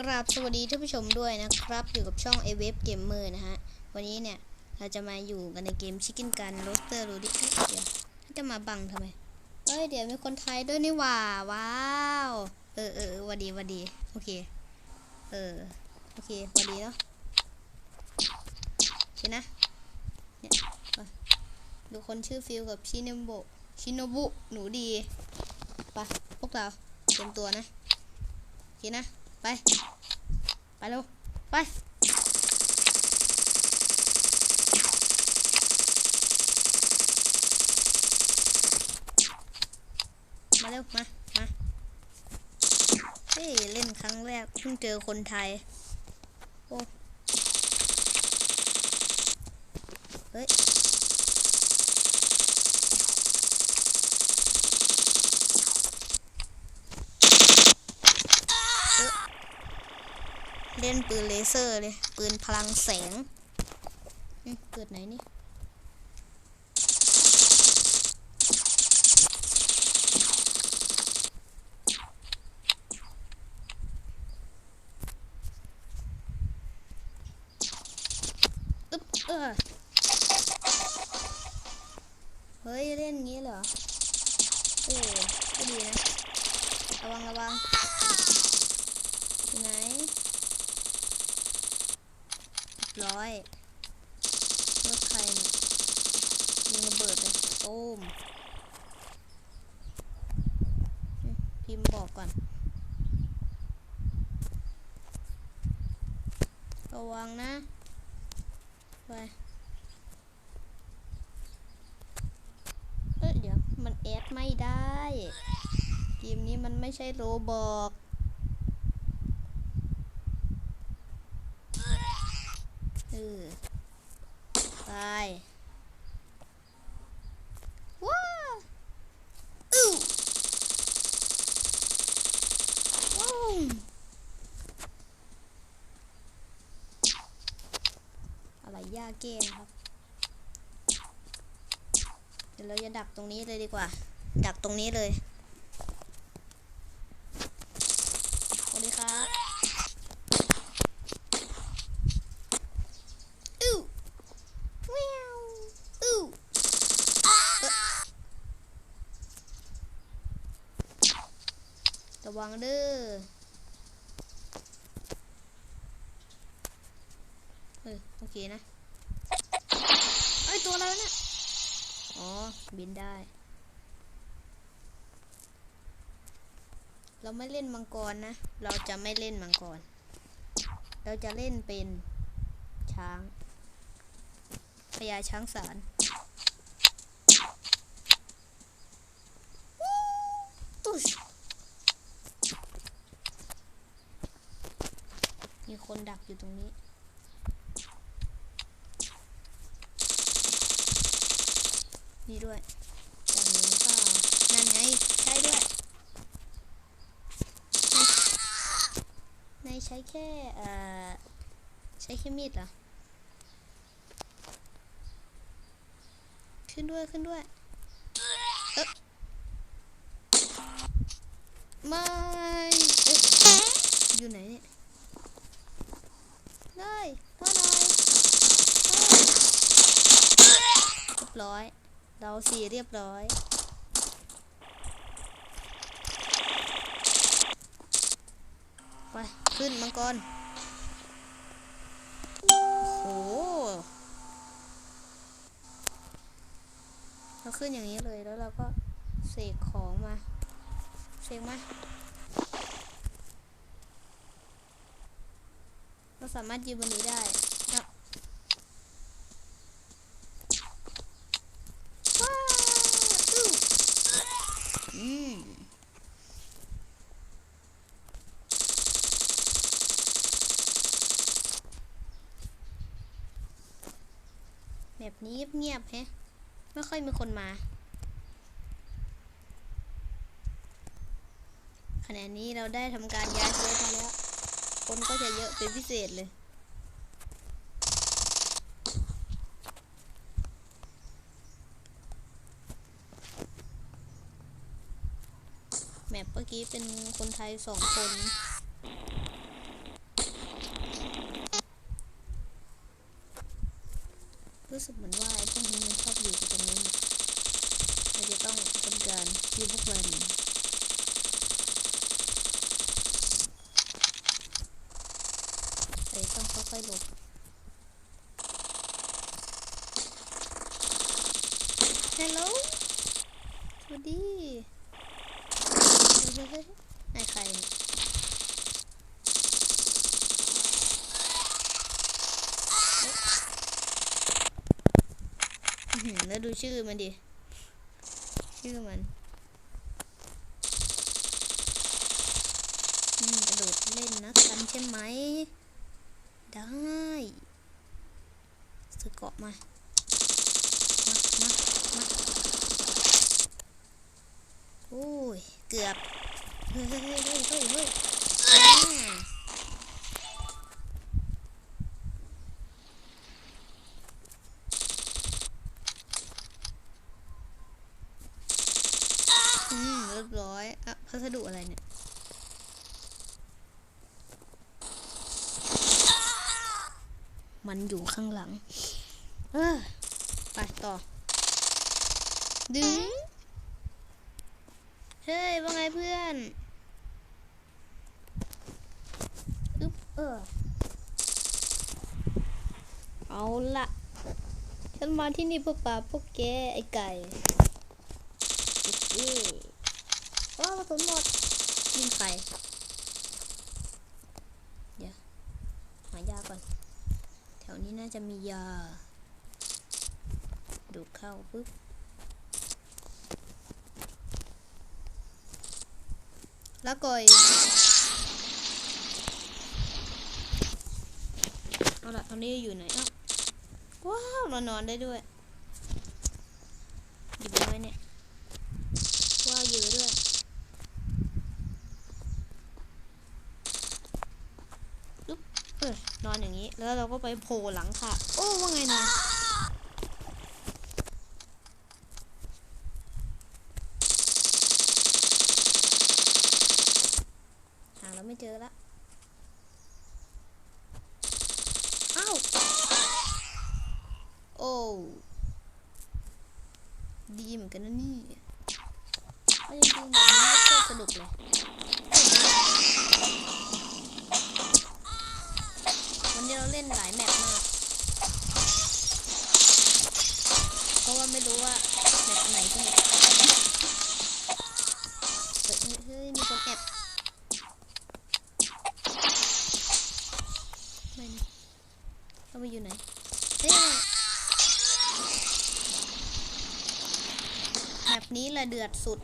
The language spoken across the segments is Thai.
กราบสวัสดีท่านผู้ชมด้วยนะครับ อยู่กับช่อง a w e b Gamer นะฮะ วันนี้เนี่ย เราจะมาอยู่กันในเกม Chicken Gun Roaster รู้ดิเอ้เดี๋ยวจะมาบังทำไมเอ้ย เดี๋ยวมีคนไทยด้วยนี่หว่า ว้าว เออเออวัดดีวัดดี โอเค เออ โอเควัดดีเนาะโอเคนะ เนี่ยมาดูคนชื่อฟิลกับชินโบชินโนบุ หนูดี ไป พวกเรา เตรียมตัวนะ โอเคนะ ไป ไปเร็วไปมาเร็วมา มา เฮ้ย เล่นครั้งแรกเพิ่งเจอคนไทย โอ้ เฮ้ย เล่นปืนเลเซอร์เลย ปืนพลังแสงอืมเกิดไหนนี่อึ๊บเออเฮ้ย เล่นงี้เหรอเออก็ดีนะ ระวัง ระวังอยู่ไหน ร้อยรถใครเนี่ยยิงระเบิดเลยตูมพิมพ์บอกก่อน ระวังนะ ไปเอ้ยเดี๋ยว มันแอดไม่ได้ เกมนี้มันไม่ใช่โรบอก เออตายว้าอู้ว้าวอะไรยากเก้นครับ เดี๋ยวเราจะดักตรงนี้เลยดีกว่า ดักตรงนี้เลยสวัสดีครับอู้ว้าวอู้เอ๊ะระ วังเด้อเออโอเคนะเอ้ยตัวอะไรเนี่ยอ๋อ บินได้ เราไม่เล่นมังกรนะ เราจะไม่เล่นมังกร เราจะเล่นเป็นช้างพญาช้างสารตุ๊ชมี คนดักอยู่ตรงนี้ นี่ด้วยอย่างนี้หรือเปล่านั่นไงใช่ด้วยในใช้แค่เอ่อใช้แค่มีดเหรอ ขึ้นด้วยขึ้นด้วยเอ๊ะไม่เอ๊ะอยู่ไหนเนี่ย เลยพ่อหน่อยเรียบร้อย เราสี่เรียบร้อย ไป ขึ้นมังกร โอ้โหเราขึ้นอย่างนี้เลยแล้วเราก็เสกของมา เสกมาเรา สามารถยืนบนนี้ได้นะว้าวอืมแบบนี้เงียบๆแฮะ ไม่ค่อยมีคนมาขณะนี้เราได้ทำการย้ายเซิร์ฟมาแล้ว คนก็จะเยอะเป็นพิเศษเลยแมปเมื่อกี้เป็นคนไทยสองคนรู้สึกเหมือนว่าไอ้พวกนี้ชอบอยู่กับตรงนี้เราจะต้องทำการทีมพวกมัน ค่อยๆหลบฮัลโหลสวัสดีเฮ้ยเฮ้ยเฮ้ยนายใครแล้วดูชื่อมันดิ ชื่อมันอืมกระโดดเล่นนักกันใช่ไหม ได้ ซื้อเกาะมา มา มา มาโอ้ย เกือบ เฮ้ยเฮ้ยเฮ้ยเฮ้ยเฮ้ยเฮ้ยอ่า อืมเรียบร้อยอะพัสดุอะไรเนี่ย มันอยู่ข้างหลัง เออไปต่อ ดึง เฮ้ย ว่าไงเพื่อนอึ๊บเออ เอาละฉันมาที่นี่เพื่อปราบพวกแกไอ้ไก่เย้ว้าวกระสุนหมดยิงใคร เดี๋ยว หายาก่อน วนี้น่าจะมียา ดูเข้าปึ๊บ แล้วก่อยเอาละตอนนี้อยู่ไหนอ้าว้าวเรานอนได้ด้วยอยู่ไว้เนี่ย ว่าวเยอะด้วย ปึ๊บเออนอนอย่างนี้ แล้วเราก็ไปโผล่หลังค่ะ โอ้ว่าไงนะหาเราไม่เจอละอ้าว โอ้ ดีเหมือนกันนะนี่เอาจริงๆแบบนี้ก็โคตรสนุกเลย วั นนี้เราเล่นหลายแมปมาก เพราะว่าไม่รู้ว่าแมปไหนสนุกเฮ้ยเฮ้ยมีคนแอบไม่นะเราไปอยู่ไหน เฮ้ยแมปนี้แหละเดือดสุด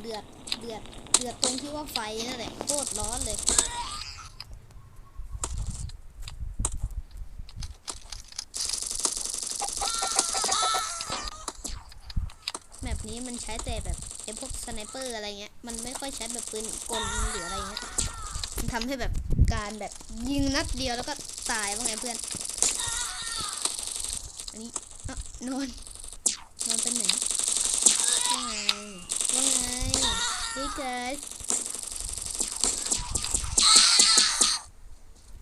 เดือด เดือด เดือดตรงที่ว่าไฟนั่นแหละโคตรร้อนเลย แมป นี้มันใช้แต่แบบไอ้พวกสไนเปอร์อะไรเงี้ย มันไม่ค่อยใช้แบบปืนกลหรืออะไรเงี้ย มันทำให้แบบการแบบยิงนัดเดียวแล้วก็ตายว่าไงเพื่อน อันนี้อะนอนนอนเป็นไหนว่าไงว่าไง Hey guys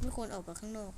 ไม่ควรออกไปข้างนอก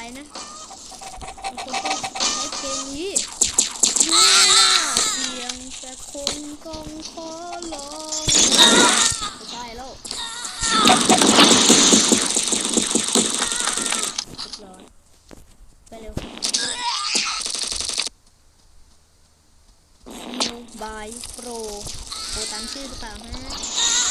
ไปนะควรต้องใช้เพลงนี้รู้าเสียงแต่คงต้องขอลองไม่ใช่แล้วร้อยไปเร็ว New by Pro โปรตามชื่อหรือเปล่าฮะ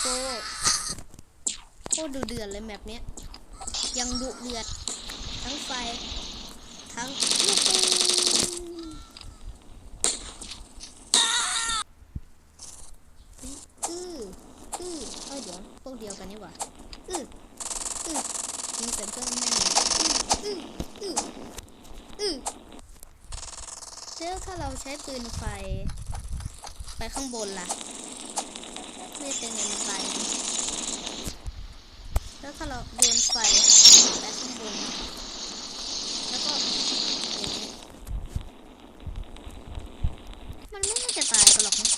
โปโคตรดูเดือดเลยแมปเนี้ย ยังดุเดือด ทั้งไฟ ทั้งลูกปืนอื้ออื้อเอ้ยเดี๋ยวพวกเดียวกันนี่หว่าอื้ออื้อยิงเสร็จเพื่อนแม่อื้ออื้ออื้อแล้วถ้าเราใช้ปืนไฟ ไปข้างบนล่ะ ไม่เป็นเงินไปแล้วถ้าเราโยนไฟไปข้างบน แล้วก็อย่างนี้มันไม่น่าจะตายกันหรอกนะ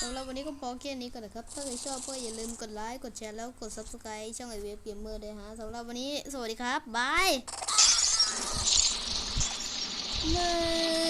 สำหรับ วันนี้ก็พอแค่นี้ก่อนนะครับ ถ้าใครชอบก็อย่าลืมกดไลค์ กดแชร์แล้วกด subscribe ช่องไอเวฟเกมเมอร์ด้วยฮะสำหรับวันนี้ สวัสดีครับ บายเลย